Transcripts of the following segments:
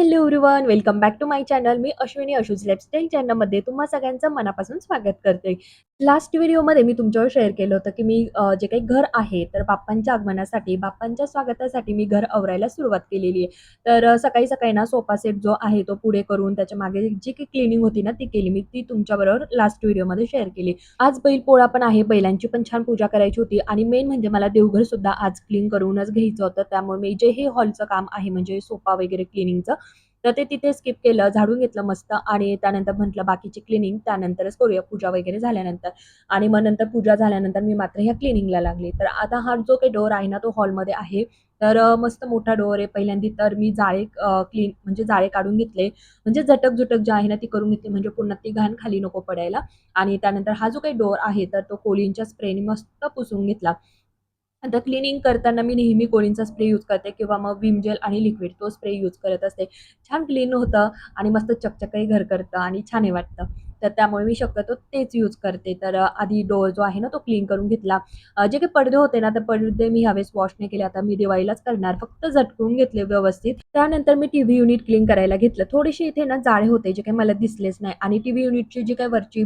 Hello everyone welcome back to my channel. Me Ashwini Ashu's lifestyle चॅनलमध्ये तुम्हा सगळ्यांचं मनापासून स्वागत करते. लास्ट व्हिडिओमध्ये मी तुमच्यावर शेअर केलं होतं की मी जे काही घर आहे तर बाप्पांच्या आगमनासाठी बाप्पांच्या स्वागतासाठी मी घर आवरायला सुरुवात केलेली आहे. तर सकाळी सकाळी ना सोफा सेट जो आहे तो पुढे करून त्याच्यामागे जी काही क्लिनिंग होती ना ती केली मी ती तुमच्याबरोबर लास्ट व्हिडिओमध्ये शेअर केली. आज बैल पोळा पण आहे बैलांची पण छान पूजा करायची होती आणि मेन म्हणजे मला देवघर सुद्धा आज क्लीन करूनच घ्यायचं होतं. त्यामुळे मी जे हे हॉलचं काम आहे म्हणजे सोफा वगैरे क्लिनिंगचं तर ते तिथे स्किप केलं झाडून घेतलं मस्त आणि त्यानंतर म्हटलं बाकीची क्लिनिंग त्यानंतरच करूया. पूजा वगैरे झाल्यानंतर. आणि मग नंतर पूजा झाल्यानंतर मी मात्र ह्या क्लिनिंगला लागली. तर आता हा जो काही डोअर आहे ना तो हॉलमध्ये आहे. तर मस्त मोठा डोअर आहे. पहिल्यांदी तर मी जाळे क्लीन म्हणजे जाळे काढून घेतले. म्हणजे झटक झुटक जे आहे ना ती करून घेतली. म्हणजे पुन्हा ती घाण खाली नको पडायला. आणि त्यानंतर हा जो काही डोअर आहे तर तो कोळींच्या स्प्रेने मस्त पुसून घेतला. आता क्लिनिंग करताना मी नेहमी कोळींचा स्प्रे यूज करते किंवा मग विम जेल आणि लिक्विड तो स्प्रे यूज करत असते. छान क्लीन होतं आणि मस्त चकचकही घर करतं आणि छानही वाटतं. तर त्यामुळे मी शक्यतो तेच यूज करते. तर आधी डोअर जो आहे ना तो क्लीन करून घेतला. जे काही पडदे होते ना ते पडदे मी ह्यावेळेस वॉश नाही केले. आता मी दिवाळीलाच करणार. फक्त झटकून घेतले व्यवस्थित. त्यानंतर मी टी व्ही युनिट क्लीन करायला घेतलं. थोडीशी इथे ना जाळे होते जे काही मला दिसलेच नाही. आणि टी व्ही युनिटची जी काही वरची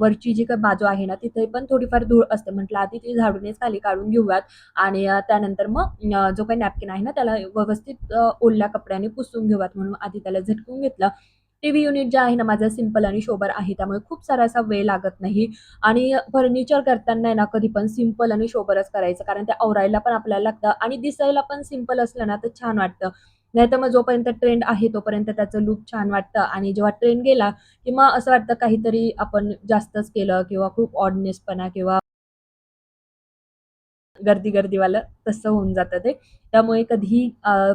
वरची जी काही बाजू आहे ना तिथे पण थोडीफार धूळ असते. म्हटलं आधी ती झाडूनेच खाली काढून घेऊयात. आणि त्यानंतर मग जो काही नॅपकिन आहे ना त्याला व्यवस्थित ओल्या कपड्याने पुसून घेऊयात. म्हणून आधी त्याला झटकून घेतलं. टी व्ही युनिट जे आहे ना माझं सिंपल आणि शोभर आहे त्यामुळे खूप सारा असा वेळ लागत नाही. आणि फर्निचर करताना आहे ना कधी पण सिंपल आणि शोभरच करायचं कारण ते आवरायला पण आपल्याला लागतं आणि दिसायला पण सिंपल असलं ना तर छान वाटतं. नाही तर मग जोपर्यंत ट्रेंड आहे तोपर्यंत त्याचं लुक छान वाटतं. आणि जेव्हा ट्रेंड गेला की मग असं वाटतं काहीतरी आपण जास्तच केलं किंवा खूप ऑडनेसपणा किंवा गर्दी गर्दीवालं तसं होऊन जातं ते. त्यामुळे कधीही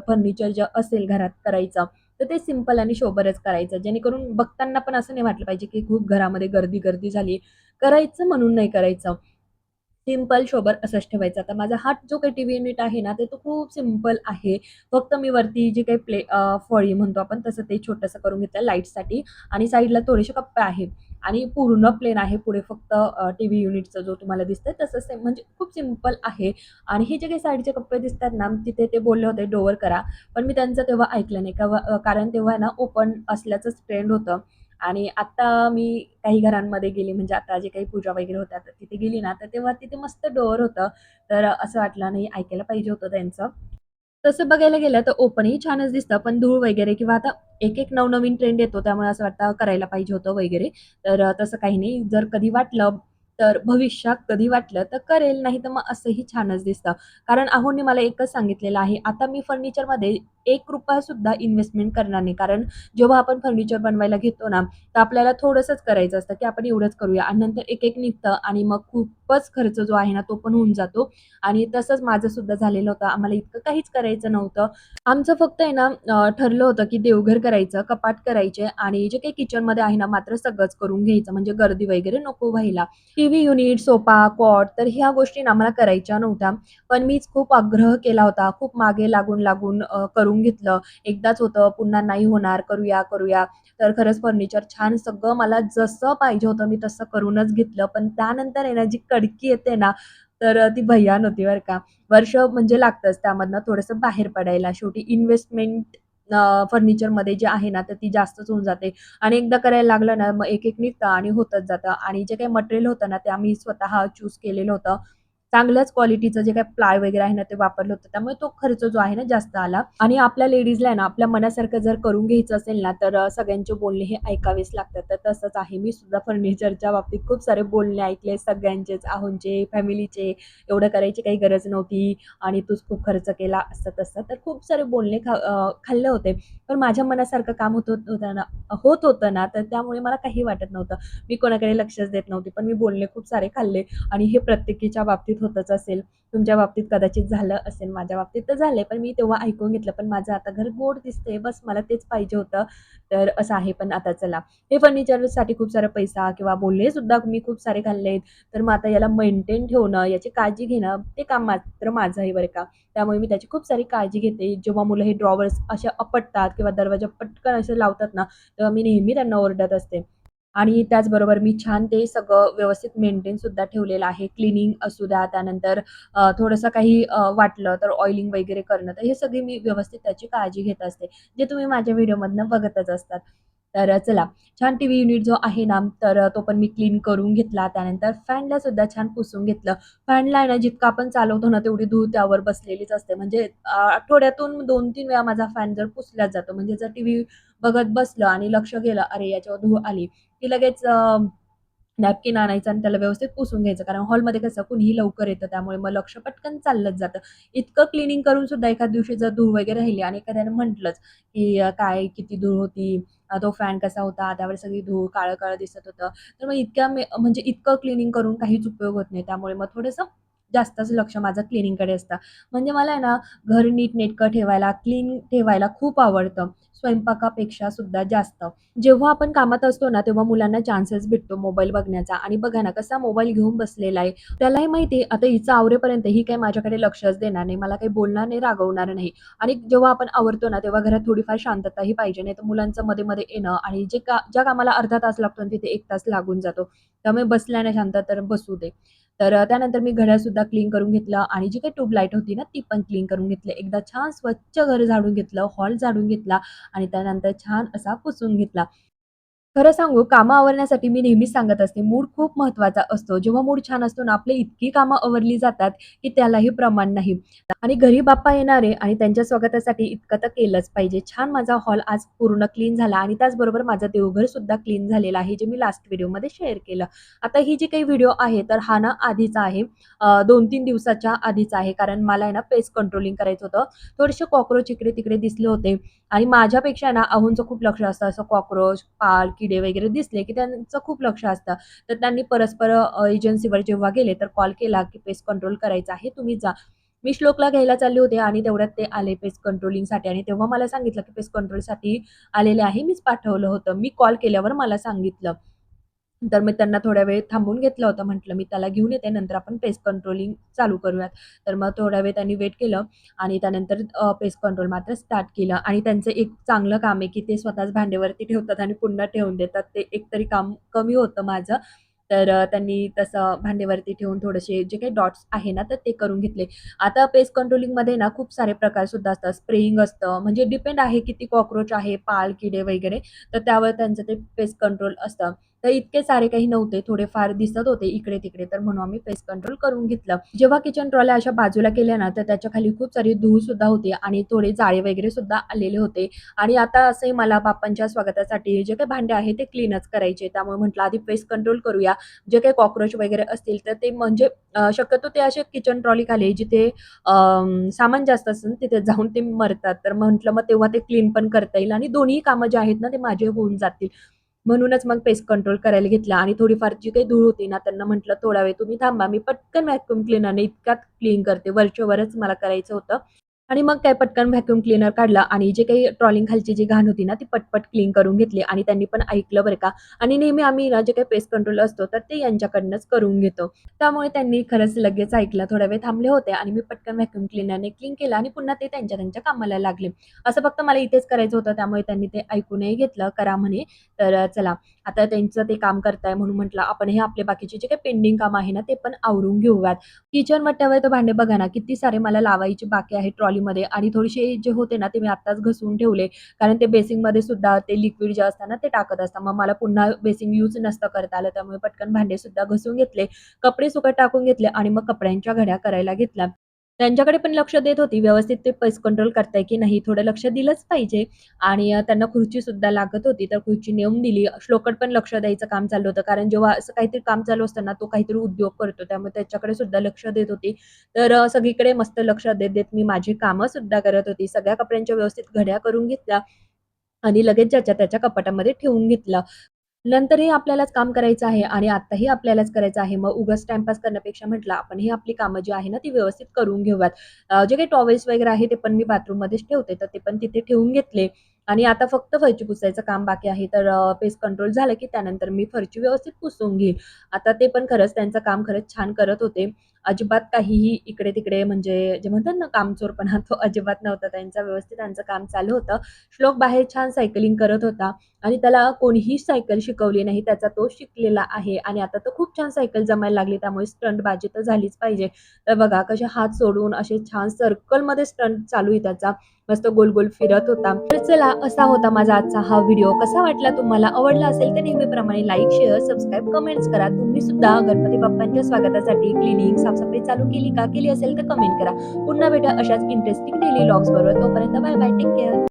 फर्निचर जे असेल घरात करायचं तर ते सिंपल आणि शोबरच करायचं. जेणेकरून बघताना पण असं नाही वाटलं पाहिजे की खूप घरामध्ये गर्दी गर्दी झाली. करायचं म्हणून नाही करायचं. सिंपल शोबर असंच ठेवायचं. आता माझा हा जो काही टी व्ही युनिट आहे ना ते तो खूप सिंपल आहे. फक्त मी वरती जे काही प्ले फळी म्हणतो आपण तसं ते छोटंसं करून घेतलं लाईटसाठी आणि साईडला थोडेसे कप्पे आहे. आणि पूर्ण प्लेन आहे पुढे फक्त टी व्ही युनिटचं जो तुम्हाला दिसतंय तसं सेम म्हणजे खूप सिंपल आहे. आणि हे जे काही साईडचे कप्पे दिसतात ना तिथे ते बोलले होते डोअर करा. पण मी त्यांचं तेव्हा ऐकलं नाही का कारण तेव्हा ना ओपन असल्याचंच ट्रेंड होतं. आणि आत्ता मी काही घरांमध्ये गेली म्हणजे आता जे काही पूजा वगैरे होत्या तर तिथे गेली ना तर तेव्हा तिथे मस्त डोअर होतं. तर असं वाटलं नाही ऐकायला पाहिजे होतं त्यांचं. तसं बघायला गेलं तर ओपनही छानच दिसतं पण धूळ वगैरे किंवा आता एक एक नवनवीन ट्रेंड येतो त्यामुळे असं वाटतं करायला पाहिजे होतं वगैरे. तर तसं काही नाही. जर कधी वाटलं तर भविष्यात कधी वाटलं तर करेल. नाही तर मग असंही छानच दिसतं. कारण अहोंनी मला एकच सांगितलेलं आहे. आता मी फर्निचरमध्ये एक रुपया सुद्धा इन्व्हेस्टमेंट करणार नाही. कारण जेव्हा आपण फर्निचर बनवायला घेतो ना तर आपल्याला थोडंसंच करायचं असतं की आपण एवढंच करूया. आणि नंतर एक एक निघतं आणि मग खूपच खर्च जो आहे ना तो पण होऊन जातो. आणि तसंच माझं सुद्धा झालेलं होतं. आम्हाला इतकं काहीच करायचं नव्हतं. आमचं फक्त आहे ना ठरलं होतं की देवघर करायचं कपाट करायचे आणि जे काही किचनमध्ये आहे ना मात्र सगळंच करून घ्यायचं. म्हणजे गर्दी वगैरे नको व्हायला. T V unit sofa cot तर ह्या गोष्टी आम्हाला करायच्या नव्हत्या. पण मीच खूप आग्रह केला होता. खूप मागे लागून लागून करून करून घेतलं. एकदाच होतं पुन्हा नाही होणार करूया करूया. तर खरंच फर्निचर छान सगळं मला जसं पाहिजे होतं मी तसं करूनच घेतलं. पण त्यानंतर आहे ना जी कडकी येते ना तर ती भैयान होती बरं का. वर्ष म्हणजे लागतंच त्यामधनं थोडंसं बाहेर पडायला. शेवटी इन्व्हेस्टमेंट फर्निचरमध्ये जे आहे ना तर ती जास्तच होऊन जाते. आणि एकदा करायला लागलं ना मग एक एक निघतं आणि होतच जातं. आणि जे काही मटेरियल होतं ना ते आम्ही स्वतः चूज केलेलं होतं. चांगल्याच क्वालिटीचं जे काही प्लाय वगैरे आहे ना ते वापरलं होतं. त्यामुळे तो खर्च जो आहे ना जास्त आला. आणि आपल्या लेडीजला आहे ना आपल्या मनासारखं जर करून घ्यायचं असेल ना तर सगळ्यांचे बोलणे हे ऐकावेच लागतात. तर तसंच आहे. मी सुद्धा फर्निचरच्या बाबतीत खूप सारे बोलणे ऐकले सगळ्यांचेच. आहोंचे फॅमिलीचे एवढं करायची काही गरज नव्हती आणि तूच खूप खर्च केला असं तसं. तर खूप सारे बोलणे खा खाल्ले होते. पण माझ्या मनासारखं काम होत होत- होतं ना होत होतं ना तर त्यामुळे मला काही वाटत नव्हतं. मी कोणाकडे लक्षच देत नव्हते पण मी बोलणे खूप सारे खाल्ले आणि हे प्रत्येकीच्या बाबतीत होतच असेल. तुमच्या बाबतीत कदाचित झालं असेल माझ्या बाबतीत तर झालंय पण मी तेव्हा ऐकून घेतलं पण माझं आता घर गोड दिसते बस मला तेच पाहिजे होतं. तर असं आहे पण आता चला. हे फर्निचरसाठी खूप सारा पैसा किंवा बोलले सुद्धा मी खूप सारे खाल्लेत. तर मग आता याला मेंटेन ठेवणं याची काळजी घेणं ते काम मात्र माझं आहे बरं का. त्यामुळे मी त्याची खूप सारी काळजी घेते. जेव्हा मुलं हे ड्रॉवर्स असे अपटतात किंवा दरवाजा पटकन असे लावतात ना तेव्हा मी नेहमी त्यांना ओरडत असते. आणि त्याचबरोबर मी छान ते सगळं व्यवस्थित मेंटेन सुद्धा ठेवलेलं आहे. क्लिनिंग असू द्या, त्यानंतर थोडंसं काही वाटलं तर ऑइलिंग वगैरे करणं, तर हे सगळी मी व्यवस्थित त्याची काळजी घेत असते. जे तुम्ही माझ्या व्हिडिओमधनं बघतच असतात. तर चला छान टीव्ही युनिट जो आहे ना, तर तो पण मी क्लीन करून घेतला. त्यानंतर फॅनला सुद्धा छान पुसून घेतलं. फॅनला ना, जितकं आपण चालवतो ना, तेवढी धूळ त्यावर बसलेलीच असते. म्हणजे आठवड्यातून 2-3 वेळा माझा फॅन जर पुसलाच जातो. म्हणजे जर टी व्ही बघत बसलं आणि लक्ष गेलं, अरे याच्यावर धूळ आली, की लगेच नॅपकिन आणायचं आणि त्याला व्यवस्थित पुसून घ्यायचं. कारण हॉलमध्ये कसं कुणीही लवकर येतं, त्यामुळे मग लक्ष पटकन चाललंच जातं. इतकं क्लिनिंग करून सुद्धा एखाद दिवशी जर धूळ वगैरे राहिली आणि एखाद्याने म्हटलंच, की "काय किती धूळ होती? तो फॅन कसा होता? त्यावर सगळी धूळ काळं-काळं दिसत होतं." तर मग इतक्या म्हणजे इतकं क्लिनिंग करून काहीच उपयोग होत नाही. त्यामुळे मग थोडंसं जास्तच लक्ष माझं क्लिनिंगकडे असतं. म्हणजे मला आहे ना, घर नीटनेटकं ठेवायला, क्लीन ठेवायला खूप आवडतं. स्वयंपाकापेक्षा सुद्धा जास्त. जेव्हा आपण कामात असतो ना, तेव्हा मुलांना चान्सेस भेटतो मोबाईल बघण्याचा आणि बघा ना, कसा मोबाईल घेऊन बसलेला आहे. त्यालाही माहिती आता हिचं आवरेपर्यंत ही काही माझ्याकडे लक्षच देणार नाही. मला काही बोलणार नाही, रागवणार नाही आणि जेव्हा आपण आवरतो ना, तेव्हा घरात थोडीफार शांतताही पाहिजे. नाही तर मुलांचं मध्ये-मध्ये येणं आणि जे का ज्या कामाला अर्धा तास लागतो तिथे एक तास लागून जातो. त्यामुळे बसल्या ना शांत तर बसू दे. तर त्यानंतर मी घड्याळसुद्धा क्लीन करून घेतलं आणि जी काही ट्यूबलाईट होती ना, ती पण क्लीन करून घेतली. एकदा छान स्वच्छ घर झाडून घेतलं, हॉल झाडून घेतला आणि त्यानंतर छान असा पुसून घेतला. खरं सांगू कामं आवरण्यासाठी मी नेहमीच सांगत असते, मूड खूप महत्त्वाचा असतो. जेव्हा मूड छान असतो ना, आपली इतकी कामं आवरली जातात, की त्यालाही प्रमाण नाही. आणि घरी बाप्पा येणारे आणि त्यांच्या स्वागतासाठी इतकं तर केलंच पाहिजे. छान माझा हॉल आज पूर्ण क्लीन झाला आणि त्याचबरोबर माझं देवघरसुद्धा क्लीन झालेलं आहे, जे मी लास्ट व्हिडिओमध्ये शेअर केलं. आता ही जी काही व्हिडिओ आहे, तर हा ना आधीचा आहे. दोन तीन दिवसाच्या आधीचा आहे. कारण मला आहे ना पेस्ट कंट्रोलिंग करायचं होतं. थोडेसे कॉक्रोच इकडे-तिकडे दिसले होते आणि माझ्यापेक्षा ना अहूंचं खूप लक्ष असतं. असं कॉक्रोच पाल, किडे वगैरे दिसले, की त्यांचं खूप लक्ष असतं. तर त्यांनी परस्पर एजन्सीवर जेव्हा गेले, तर कॉल केला, की पेस्ट कंट्रोल करायचा आहे, तुम्ही जा. मी श्लोकला घ्यायला चालले होते आणि तेवढ्यात ते आले पेस्ट कंट्रोलिंगसाठी आणि तेव्हा मला सांगितलं, की पेस्ट कंट्रोलसाठी आलेले आहे. मीच पाठवलं होतं. मी कॉल केल्यावर मला सांगितलं. तर मी त्यांना थोड्या वेळ थांबून घेतलं होतं. म्हटलं, "मी त्याला घेऊन येते, नंतर आपण पेस्ट कंट्रोलिंग चालू करूयात." तर मग थोड्या वेळ त्यांनी वेट केलं आणि त्यानंतर पेस्ट कंट्रोल मात्र स्टार्ट केलं आणि त्यांचं एक चांगलं काम आहे, की ते स्वतःच भांडेवरती ठेवतात आणि पुन्हा ठेवून देतात. ते एकतरी काम कमी होतं माझं. तर त्यांनी तसं भांडेवरती ठेवून थोडेसे जे काही डॉट्स आहे ना, तर ते करून घेतले. आता पेस्ट कंट्रोलिंगमध्ये ना खूप सारे प्रकारसुद्धा असतात. स्प्रेइंग असतं, म्हणजे डिपेंड आहे किती कॉकरोच आहे, पाल, किडे वगैरे, तर त्यावर त्यांचं ते पेस्ट कंट्रोल असतं. तर इतके सारे काही नव्हते, थोडेफार दिसत होते इकडे-तिकडे, तर म्हणून आम्ही पेस्ट कंट्रोल करून घेतलं. जेव्हा किचन ट्रॉल्या अशा बाजूला केल्या ना, तर त्याच्याखाली खूप सारी धूळ सुद्धा होती आणि थोडे जाळे वगैरे सुद्धा आलेले होते आणि आता असंही मला बाप्पांच्या स्वागतासाठी जे काही भांडे आहे ते क्लीनच करायचे. त्यामुळे म्हटलं आधी पेस्ट कंट्रोल करूया. जे काही कॉक्रोच वगैरे असतील, तर ते म्हणजे शक्यतो ते असे किचन ट्रॉली खाली जिथे सामान जास्त असेल तिथे जाऊन ते मरतात. तर म्हटलं मग तेव्हा ते क्लीन पण करता येईल आणि दोन्ही कामं जे आहेत ना, ते माझे होऊन जातील. म्हणूनच मग पेस्ट कंट्रोल करायला घेतला आणि थोडीफार जी काही धूळ होती ना, त्यांना म्हटलं, "थोडा वेळ तुम्ही थांबा, मी पटकन व्हॅक्युम क्लिनरने इतक्यात क्लीन करते." वरच्यावरच मला करायचं होतं आणि मग काय पटकन व्हॅक्युम क्लीनर काढला आणि जे काही ट्रॉलिंग खालची जी घाण होती ना, ती पटपट क्लीन करून घेतली आणि त्यांनी पण ऐकलं बरं का आणि नेहमी आम्ही ना, जे काही पेस्ट कंट्रोल असतो, तर ते यांच्याकडनंच करून घेतो. त्यामुळे त्यांनी खरंच लगेच ऐकलं. थोडा वेळ थांबले होते आणि मी पटकन व्हॅक्युम क्लिनरने क्लीन केलं आणि पुन्हा ते त्यांच्या त्यांच्या कामाला लागले. असं फक्त मला इथेच करायचं होतं, त्यामुळे त्यांनी ते ऐकूनही घेतलं, "करा" म्हणे. तर चला आता त्यांचं ते काम करताय म्हणून म्हटलं आपण हे आपले बाकीचे जे काही पेंडिंग काम आहे ना, ते पण आवरून घेऊयात. किचन मट्ट्यावर तर भांडे बघा ना, किती सारे मला लावायचे बाकी आहे ट्रॉलीमध्ये आणि थोडेसे जे होते ना, ते मी आत्ताच घसून ठेवले. कारण ते बेसिंगमध्ये सुद्धा ते लिक्विड जे असतं ना, ते टाकत असतात. मग मला पुन्हा बेसिन यूज नसतं करता आलं, त्यामुळे पटकन भांडे सुद्धा घसून घेतले. कपडे सुकत टाकून घेतले आणि मग कपड्यांच्या घड्या करायला घेतल्या. त्यांच्याकडे पण लक्ष देत होती, व्यवस्थित ते पेस्ट कंट्रोल करताय की नाही, थोडं लक्ष दिलंच पाहिजे आणि त्यांना खुर्ची सुद्धा लागत होती, तर खुर्ची नेऊन दिली. श्लोकड पण लक्ष द्यायचं काम चालू होतं, कारण जेव्हा असं काहीतरी काम चालू असतं ना, तो काहीतरी उद्योग करतो, त्यामुळे त्याच्याकडे सुद्धा लक्ष देत होती. तर सगळीकडे मस्त लक्ष देत-देत मी माझी कामं सुद्धा करत होती. सगळ्या कपड्यांच्या व्यवस्थित घड्या करून घेतल्या आणि लगेच ज्याच्या त्याच्या कपाटामध्ये ठेवून घेतलं. नंतरही आपल्यालाच काम करायचं आहे आणि आत्ताही आपल्यालाच करायचं आहे. मग उगाच टाइमपास करण्यापेक्षा म्हटलं आपण ही आपली कामं जी आहे ना, ती व्यवस्थित करून घेऊयात. जे काही टॉवेल्स वगैरे आहे ते पण मी बाथरूममध्येच ठेवते, तर ते पण तिथे ठेवून घेतले आणि आता फक्त फरची पुसायचं काम बाकी आहे. तर पेस पेस्ट कंट्रोल झालं की त्यानंतर मी फरची व्यवस्थित पुसून घेईल. आता ते पण खरंच त्यांचं काम खरंच छान करत होते अजिबात काहीही इकडे-तिकडे म्हणजे जे म्हणतात ना कामचोरपणा तो अजिबात नव्हता त्यांचा. व्यवस्थित त्यांचं काम चालू होतं. श्लोक बाहेर छान सायकलिंग करत होता आणि त्याला कोणीही सायकल शिकवली नाही. त्याचा तो शिकलेला आहे आणि आता तो खूप छान सायकल जमायला लागली. त्यामुळे स्टंटबाजी तर झालीच पाहिजे. तर बघा कसे हात सोडून असे छान सर्कलमध्ये स्टंट चालू आहे त्याचा. मस्त गोल-गोल फिरत होता. तर चला असा होता माझा आजचा हा व्हिडिओ. कसा वाटला तुम्हाला? आवडला असेल तर नेहमीप्रमाणे लाईक, शेअर, सबस्क्राईब, कमेंट्स करा. तुम्ही सुद्धा गणपती बाप्पांच्या स्वागतासाठी क्लिनिंग साफसफाई चालू केली का? केली असेल तर कमेंट करा. पुन्हा भेटा अशाच इंटरेस्टिंग डेली लॉग्स बरोबर. तोपर्यंत बाय बाय. Take care.